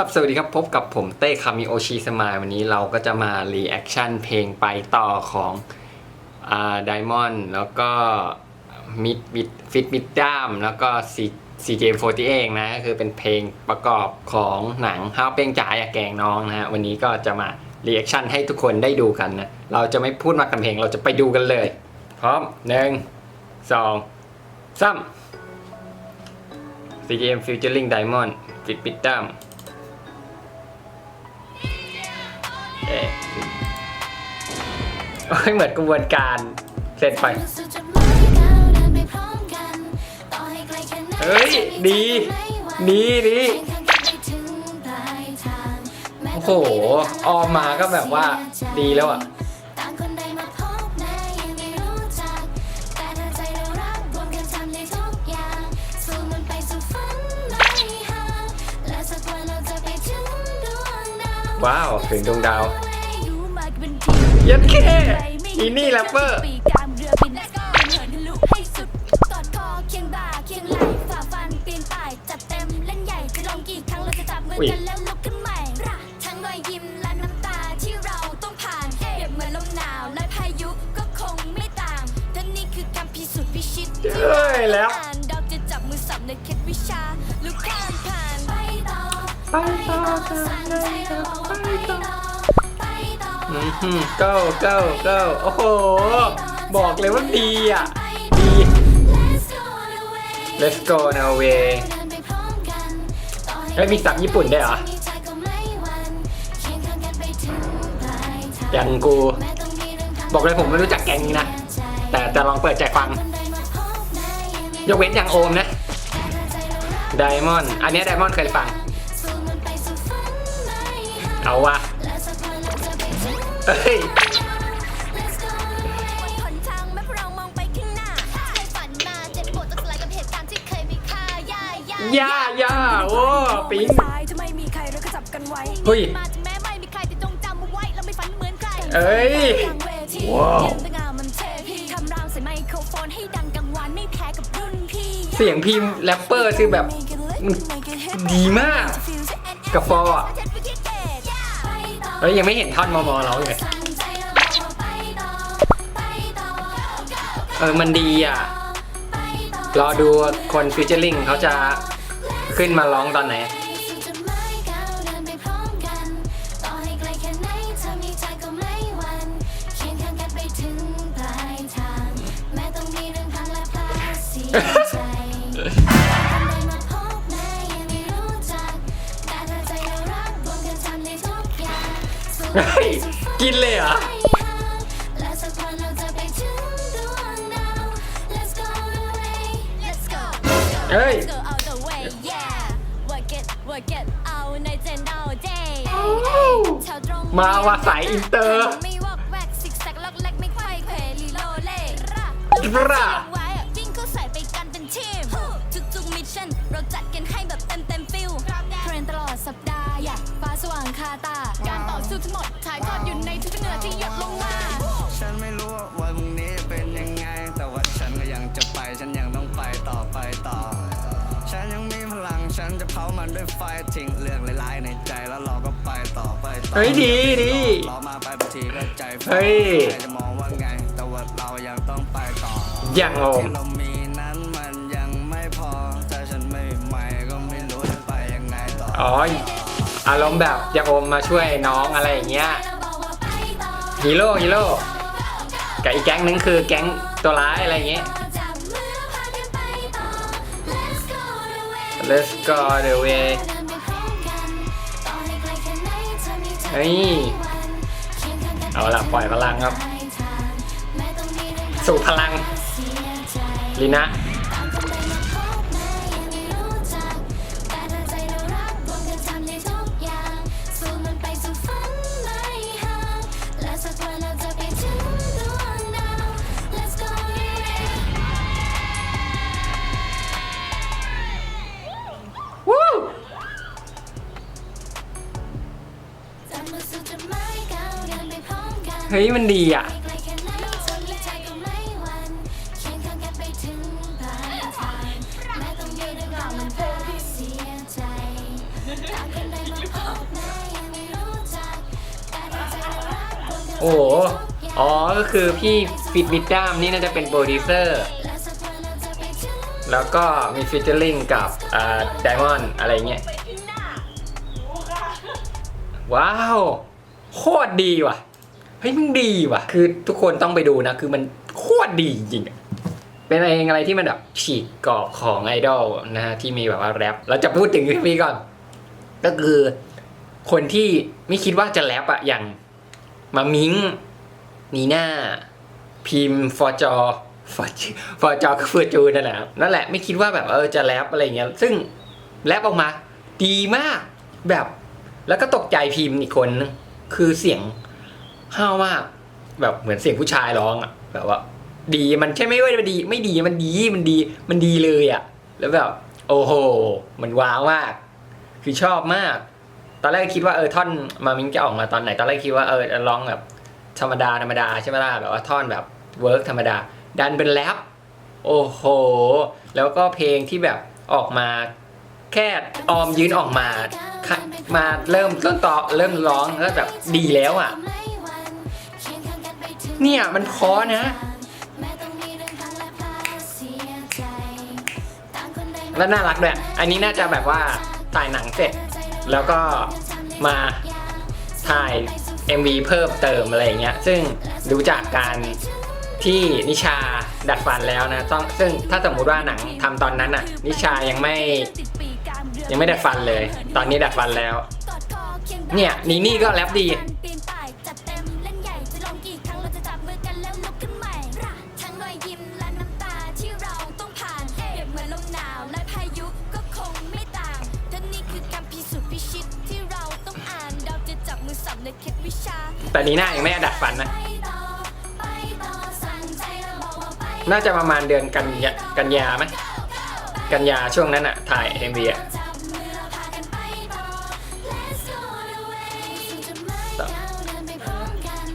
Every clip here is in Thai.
ครับ สวัสดีครับ พบกับผมเต้คามิโอชิสมายวันนี้เราก็จะมารีแอคชั่นเพลงไปต่อของอ่าไดมอนด์แล้วก็มิดมิดฟิตมิดด้ามแล้วก็ซีซีเจมโฟตีเองนะก็คือเป็นเพลงประกอบของหนังห้าวเป้งจ๋าอยากแกล้งน้องนะฮะวันนี้ก็จะมารีแอคชั่นให้ทุกคนได้ดูกันนะ เราจะไม่พูดมากกันเพลงเราจะไปดูกันเลย พร้อมหนึ่งสองสาม CGM Featuring Diamond ฟิตปิดดัม เอ๊ะโอ้ยเหมือนกระบวนการ เสร็จไป เฮ้ย ดี ดีดีโอ้โห ออมมาก็แบบว่าดีแล้วอะ ดาวว้าวถึงดวงดาวอยู่มากเป็นทียัดเข้อีนี่แรปเปอร์ปีกกลางเรือบินและก็เหินทะลุให้สุดกอดคอเคียงบ่าเคียงไหลฝ่าฟันปีนป่ายจัดเต็มเล่นใหญ่จะลองกี่ครั้งเราจะจับมือกันแล้วลุกขึ้นใหม่ระทั้งรอยยิ้มและ ไปต่อสั่นใจเราบอกว่าไปต่อไปต่ออืมฮึ go go go โอ้โห บอกเลยว่าดีอะ ดี Let's go now way เฮ้ยมีศัพท์ญี่ปุ่นได้เหรออย่างกู บอกเลยผมไม่รู้จักแกงนี้นะ แต่จะลองเปิดใจฟัง ยกเว้นอย่างโอมนะไดมอนด์อันนี้ไดมอนด์เคยฟัง เอาวะเฮ้ยหนทางแม้พวกเรามองไปข้างหน้าเคยฝันมาเจ็บปวดต้องสลายกับเหตุการณ์ที่เคยมีค่าย่าย่าย่าย่าโอ้ปิ๊งซ้ายจะไม่มีใครเราก็จับกันไว้เฮ้ยมาถึงแม้ไม่มีใครแต่จงจำเอาไว้เราไม่ฝันเหมือนใครเอ้ยกลางเวทีว้าวเรียนตั้งงานมันเทพี่คำรามใส่ไมโครโฟนให้ดังกังวานไม่แพ้กับรุ่นพี่เสียงพิมพ์แรปเปอร์คือแบบ ดีมาก กับฟอร์อะ เฮ้ยยังไม่เห็นท่อนมอมอร้องเลยเออมันดีอะ รอดูคนฟิวเจอริงเขาจะขึ้นมาร้องตอนไหนเฮ้ จนเอา day แถวตรงมาว่าสายอินเตอร์ไม่วอกแวกซิกแซกล็อกแลกไม่ควายเขวลีโลเล่บราไว้อะวิ่งเข้าใส่ไปกันเป็นทีมทุกๆมิชชั่นเราจัดกันให้แบบเต็มเต็มฟิลเทรนตลอดสัปดาห์ อยากฟ้าสว่างคาตา การต่อสู้ทั้งหมดถ่ายทอดอยู่ในทุกๆเหนือที่หยดลงมา ฉันไม่รู้ว่าวันพรุ่งนี้เป็นยังไง แต่ว่าฉันก็ยังจะไป ฉันยังต้องไปต่อไปต่อ ฉันยังมีพลัง ฉันจะเผามันด้วยไฟทิ้งเรื่องร้ายๆในใจแล้วเราก็ไปต่อไปต่อเฮ้ยดีดีรอมาไปบางทีก็ใจฟูเฮ้ย ใครจะมองว่าไง แต่ว่าเรายังต้องไปต่อ อย่างโอมที่เรามีนั้นมันยังไม่พอ ถ้าฉันไม่ใหม่ก็ไม่รู้จะไปยังไงต่อ อ๋อ อารมณ์แบบอยากโอมมาช่วยน้องอะไรอย่างเงี้ยฮีโร่ฮีโร่กับอีกแก๊งนึงคือแก๊งตัวร้ายอะไรอย่างเงี้ย Let's go the way เฮ้ยเอาละปล่อยพลังครับ สู่พลังลีนะ เฮ้ยมันดีอะ โอ้อ๋อ ก็คือพี่ฟิดบิดด้ามนี่น่าจะเป็นโปรดิวเซอร์ แล้วก็มีฟิชเชอร์ลิงกับอ่าไดมอนอะไรเงี้ย ว้าว โคตรดีว่ะ เฮ้ยมันดีว่ะ คือทุกคนต้องไปดูนะ คือมันโคตรดีจริงเป็นอะไรอะไรที่มันแบบฉีกกรอบของไอดอลนะฮะที่มีแบบว่าแรปเราจะพูดถึงพี่ก่อน ก็คือคนที่ไม่คิดว่าจะแรปอะอย่างมามิงนีน่าพิมฟอร์จอฟอร์จฟอร์จอคือเฟือจูนั่นแหละนั่นแหละไม่คิดว่าแบบเออจะแรปอะไรเงี้ย ซึ่งแรปออกมา ดีมากแบบ แล้วก็ตกใจพิมพ์อีกคนนึงคือเสียง ห้าวมาก แบบเหมือนเสียงผู้ชายร้องอะ แบบว่า ดีมันใช่ไหมว่าดี ไม่ดีมันดีมันดี มันดีเลยอะ แล้วแบบ โอ้โห มันว้าวมาก คือชอบมาก ตอนแรกคิดว่าเออท่อนมามิงจะออกมาตอนไหน ตอนแรกคิดว่าเออร้องแบบ ธรรมดาธรรมดาใช่ไหมล่ะแบบว่าท่อนแบบเวิร์กธรรมดา ดันเป็นแรปโอ้โห แล้วก็เพลงที่แบบออกมาแค่ออมยืนออกมา มาเริ่มต้นต่อเริ่มร้องแล้วแบบดีแล้วอะ เนี่ยมันพอนะ แล้วน่ารักด้วย อันนี้น่าจะแบบว่าถ่ายหนังเสร็จ แล้วก็มาถ่าย MV เพิ่มเติมอะไรเงี้ย ซึ่งดูจากการที่นิชาดัดฟันแล้วนะต้องซึ่งถ้าสมมุติว่าหนังทำตอนนั้นอะ นิชายังไม่ ยังไม่ดัดฟันเลย ตอนนี้ดัดฟันแล้ว เนี่ยนี่นี่ก็แรปดี แต่นีน่ายังไม่ได้ดัดฟันนะไปต่อไปต่อสั่งใจเราบอกว่าไปน่าจะประมาณเดือนกันยากันยาไหมกันยาช่วงนั้นอะถ่าย MV อะจับมือเราพากันไปต่อ Let's go the way สู่จุดหมายดาวเดินไปพร้อมกัน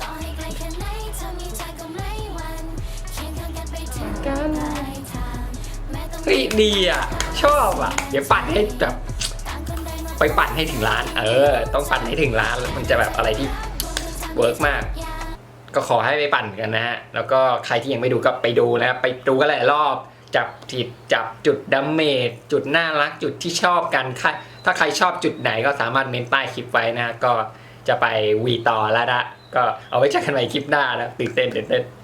ต่อให้ไกลแค่ไหนเธอมีใจก็ไม่หวั่นเคียงข้างกันไปถึงปลายทางแม้ต้องเฮ้ยดีอะ ชอบอะ เดี๋ยวปั่นให้แบบต่างคนใดมาไปปั่นให้ถึงร้าน เออ ต้องปั่นให้ถึงร้านแล้วมันจะแบบอะไรที่ เวิร์กมาก ก็ขอให้ไปปั่นกันนะฮะ แล้วก็ใครที่ยังไม่ดูก็ไปดูนะครับ ไปดูกันหลายรอบ จับผิดจับจุดดัมเมจจุดน่ารักจุดที่ชอบกันใครถ้าใครชอบจุดไหนก็สามารถเมนใต้คลิปไว้นะ ก็จะไปวีต่อแล้วนะก็เอาไว้เจอกันใหม่คลิปหน้านะตื่นเต้นตื่นเต้น